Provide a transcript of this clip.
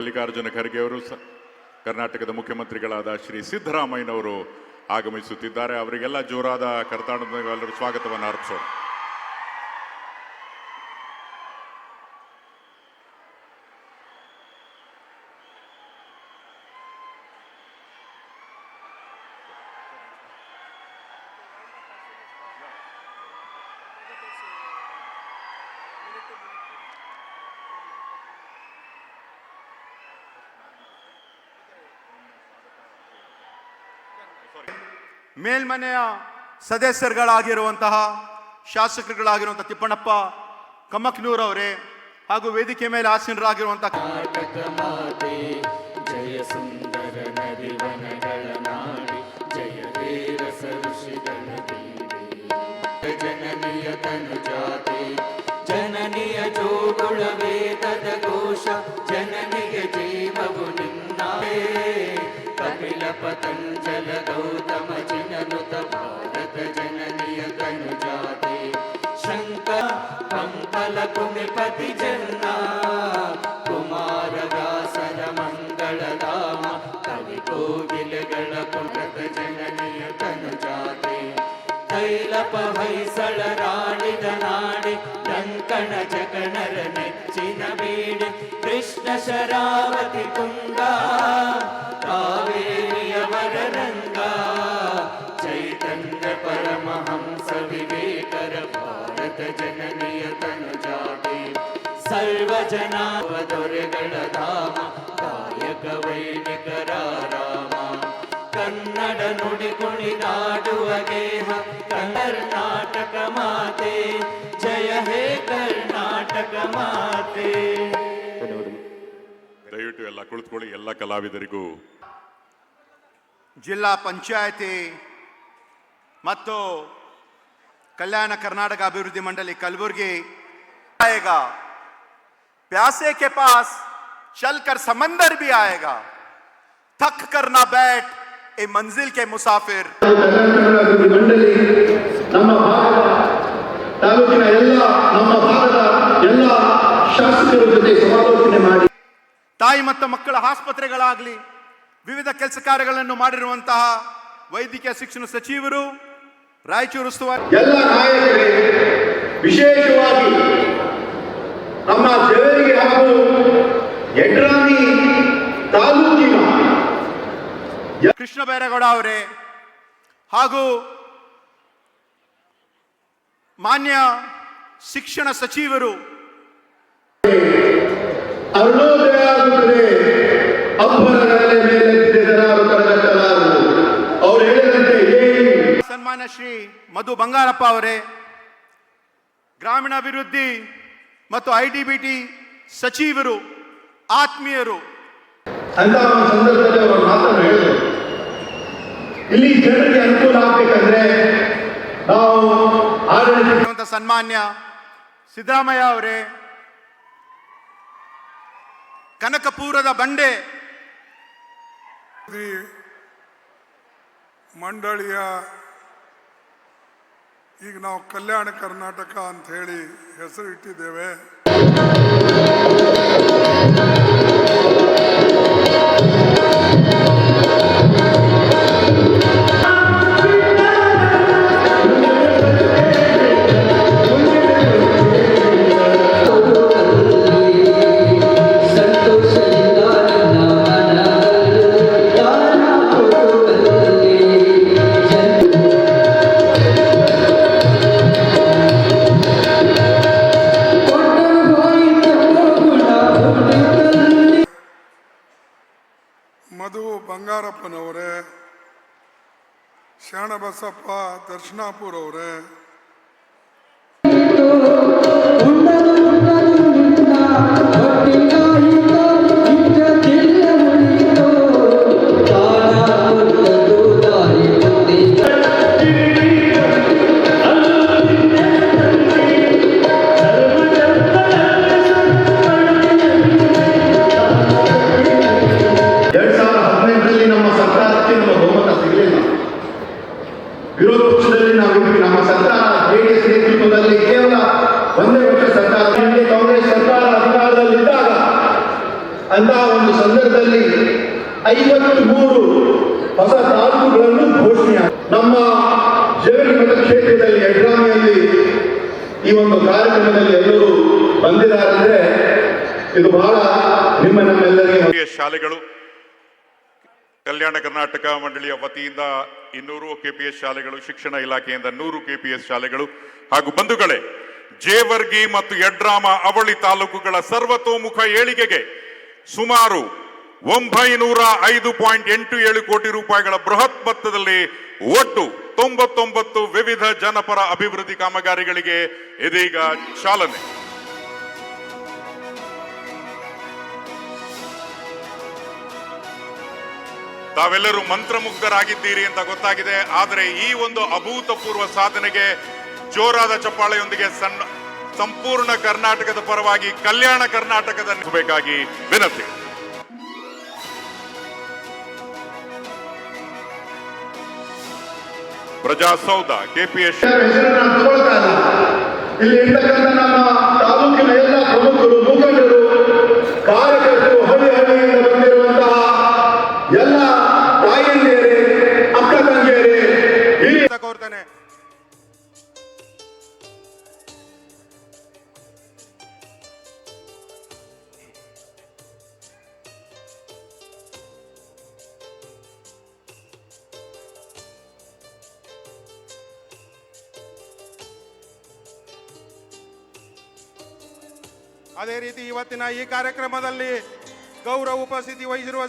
ಮಲ್ಲಿಕಾರ್ಜುನ ಖರ್ಗೆ ಅವರು ಕರ್ನಾಟಕದ ಮುಖ್ಯಮಂತ್ರಿಗಳಾದ ಶ್ರೀ ಸಿದ್ದರಾಮಯ್ಯನವರು ಆಗಮಿಸುತ್ತಿದ್ದಾರೆ. ಅವರಿಗೆಲ್ಲ ಜೋರಾದ ಕರ್ತಾಡದ ಎಲ್ಲರೂ ಸ್ವಾಗತವನ್ನು ಅರ್ಪಿಸೋಣ. ಮೇಲ್ಮನೆಯ ಸದಸ್ಯರುಗಳಾಗಿರುವಂತಹ ಶಾಸಕರುಗಳಾಗಿರುವಂಥ ತಿಪ್ಪಣ್ಣಪ್ಪ ಕಮ್ಮಕ್ನೂರ್ ಅವರೇ ಹಾಗೂ ವೇದಿಕೆ ಮೇಲೆ ಆಸೀನರಾಗಿರುವಂತಹ ಜನನಿಯ ಮಾತೆ पिंड गण पुटक जननीय तनु जाते तैलप हैसल कृष्ण शरावति पुङ्गा कावेरिय वररङ्गा चैतन्य विवेकर भारत जननीय तनु जाते धाम ಕವೈ ವೈದಿಕರ ರಾಮ. ಕನ್ನಡ ನುಡಿ ಕುಣಿದಾಡುವ ಗೇಹ ಕರ್ನಾಟಕ ಮಾತೆ. ಜಯ ಹೇ ಕರ್ನಾಟಕ ಮಾತೆ. ದಯವಿಟ್ಟು ಎಲ್ಲ ಕುಳಿತುಕೊಳ್ಳಿ ಎಲ್ಲ ಕಲಾವಿದರಿಗೂ. ಜಿಲ್ಲಾ ಪಂಚಾಯತಿ ಮತ್ತು ಕಲ್ಯಾಣ ಕರ್ನಾಟಕ ಅಭಿವೃದ್ಧಿ ಮಂಡಳಿ ಕಲಬುರಗಿ. ಪ್ಯಾಸೆ K pass. चलकर समंदर भी आएगा थक कर ना बैठ ए मंजिल के मुसाफिर ಕರ್ನಾಟಕ ಅಭಿವೃದ್ಧಿ ಮಂಡಳಿ ನಮ್ಮ ಭಾಗದ ತಾಲೂಕಿನ ಎಲ್ಲ ನಮ್ಮ ಭಾಗದ ಎಲ್ಲ ಶಾಸಕರ ಜೊತೆ ಸಮಾಲೋಚನೆ ಮಾಡಿ ತಾಯಿ ಮತ್ತು ಮಕ್ಕಳ ಆಸ್ಪತ್ರೆಗಳಾಗಲಿ ವಿವಿಧ ಕೆಲಸ ಕಾರ್ಯಗಳನ್ನು ಮಾಡಿರುವಂತಹ ವೈದ್ಯಕೀಯ ಶಿಕ್ಷಣ ಸಚಿವರು ರಾಯಚೂರು ಉಸ್ತುವಾರಿ ಎಲ್ಲ ನಾಯಕರೇ ವಿಶೇಷವಾಗಿ ನಮ್ಮ ಜವರಿಗೆ ಹಾಗೂ ಕೃಷ್ಣ ಬೈರೇಗೌಡ ಅವರೇ ಹಾಗೂ ಮಾನ್ಯ ಶಿಕ್ಷಣ ಸಚಿವರು. ಸನ್ಮಾನ್ಯ ಶ್ರೀ ಮಧು ಬಂಗಾರಪ್ಪ ಅವರೇ ಗ್ರಾಮೀಣಾಭಿವೃದ್ಧಿ ಮತ್ತು ಐ ಟಿ ಬಿ ಟಿ ಸಚಿವರು ಆತ್ಮೀಯರು. ಅಂತ ಸಂದರ್ಭದಲ್ಲಿ ಅವರು ಮಾತನ್ನು ಹೇಳಿದರು. ಇಲ್ಲಿ ಜನರಿಗೆ ಅನುಕೂಲ ಆಗ್ಬೇಕಂದ್ರೆ ನಾವು ಆಡಳಿತ ಸನ್ಮಾನ್ಯ ಸಿದ್ದರಾಮಯ್ಯ ಅವರೇ, ಕನಕಪುರದ ಬಂಡೆ ಮಂಡಳಿಯ ಈಗ ನಾವು ಕಲ್ಯಾಣ ಕರ್ನಾಟಕ ಅಂತ ಹೇಳಿ ಹೆಸರು ಇಟ್ಟಿದ್ದೇವೆ ಮಧು ಬಂಗಾರಪ್ಪನವರೇ ಶರಣಬಸಪ್ಪ ದರ್ಶನಾಪುರ ಒಂದು ಸಂದರ್ಭದಲ್ಲಿ ಐವತ್ತು ಮೂರು ಹೊಸ ತಾಲೂಕುಗಳನ್ನು ಘೋಷಣೆ. ನಮ್ಮ ಜೇವರಿ ಮತಕ್ಷೇತ್ರದಲ್ಲಿ ಹೆಡ್ರಾಮಿಯಲ್ಲಿ ಈ ಒಂದು ಕಾರ್ಯಕ್ರಮದಲ್ಲಿ ಎಲ್ಲರೂ ಬಂದಿದ್ದಾರೆ ಇದು ಬಹಳ ನಿಮ್ಮ ನಮ್ಮೆಲ್ಲರಿಗೆ ಶಾಲೆಗಳು, ಕಲ್ಯಾಣ ಕರ್ನಾಟಕ ಮಂಡಳಿಯ ವತಿಯಿಂದ ಇನ್ನೂರು ಕೆಪಿಎಸ್ ಶಾಲೆಗಳು, ಶಿಕ್ಷಣ ಇಲಾಖೆಯಿಂದ ನೂರು ಕೆಪಿಎಸ್ ಶಾಲೆಗಳು ಹಾಗೂ ಬಂಧುಗಳೇ, ಜೇವರ್ಗಿ ಮತ್ತು ಯಡ್ರಾಮ ಅವಳಿ ತಾಲೂಕುಗಳ ಸರ್ವತೋಮುಖ ಏಳಿಗೆಗೆ ಸುಮಾರು ಒಂಬೈನೂರ ಐದು ಪಾಯಿಂಟ್ ಎಂಟು ಏಳು ಕೋಟಿ ರೂಪಾಯಿಗಳ ಬೃಹತ್ ಮೊತ್ತದಲ್ಲಿ ಒಟ್ಟು ತೊಂಬತ್ತೊಂಬತ್ತು ವಿವಿಧ ಜನಪರ ಅಭಿವೃದ್ಧಿ ಕಾಮಗಾರಿಗಳಿಗೆ ಇದೀಗ ಚಾಲನೆ. ತಾವೆಲ್ಲರೂ ಮಂತ್ರಮುಗ್ಧರಾಗಿದ್ದೀರಿ ಅಂತ ಗೊತ್ತಾಗಿದೆ, ಆದರೆ ಈ ಒಂದು ಅಭೂತಪೂರ್ವ ಸಾಧನೆಗೆ ಜೋರಾದ ಚಪ್ಪಾಳೆಯೊಂದಿಗೆ ಸಣ್ಣ ಸಂಪೂರ್ಣ ಕರ್ನಾಟಕದ ಪರವಾಗಿ ಕಲ್ಯಾಣ ಕರ್ನಾಟಕದ ಬೇಕಾಗಿ ವಿನಂತಿ. ಪ್ರಜಾಸೌಧ ಕೆಪಿಎಸ್ ಅದೇ ರೀತಿ ಇವತ್ತಿನ ಈ ಕಾರ್ಯಕ್ರಮದಲ್ಲಿ ಗೌರವ ಉಪಸ್ಥಿತಿ ವಹಿಸಿರುವ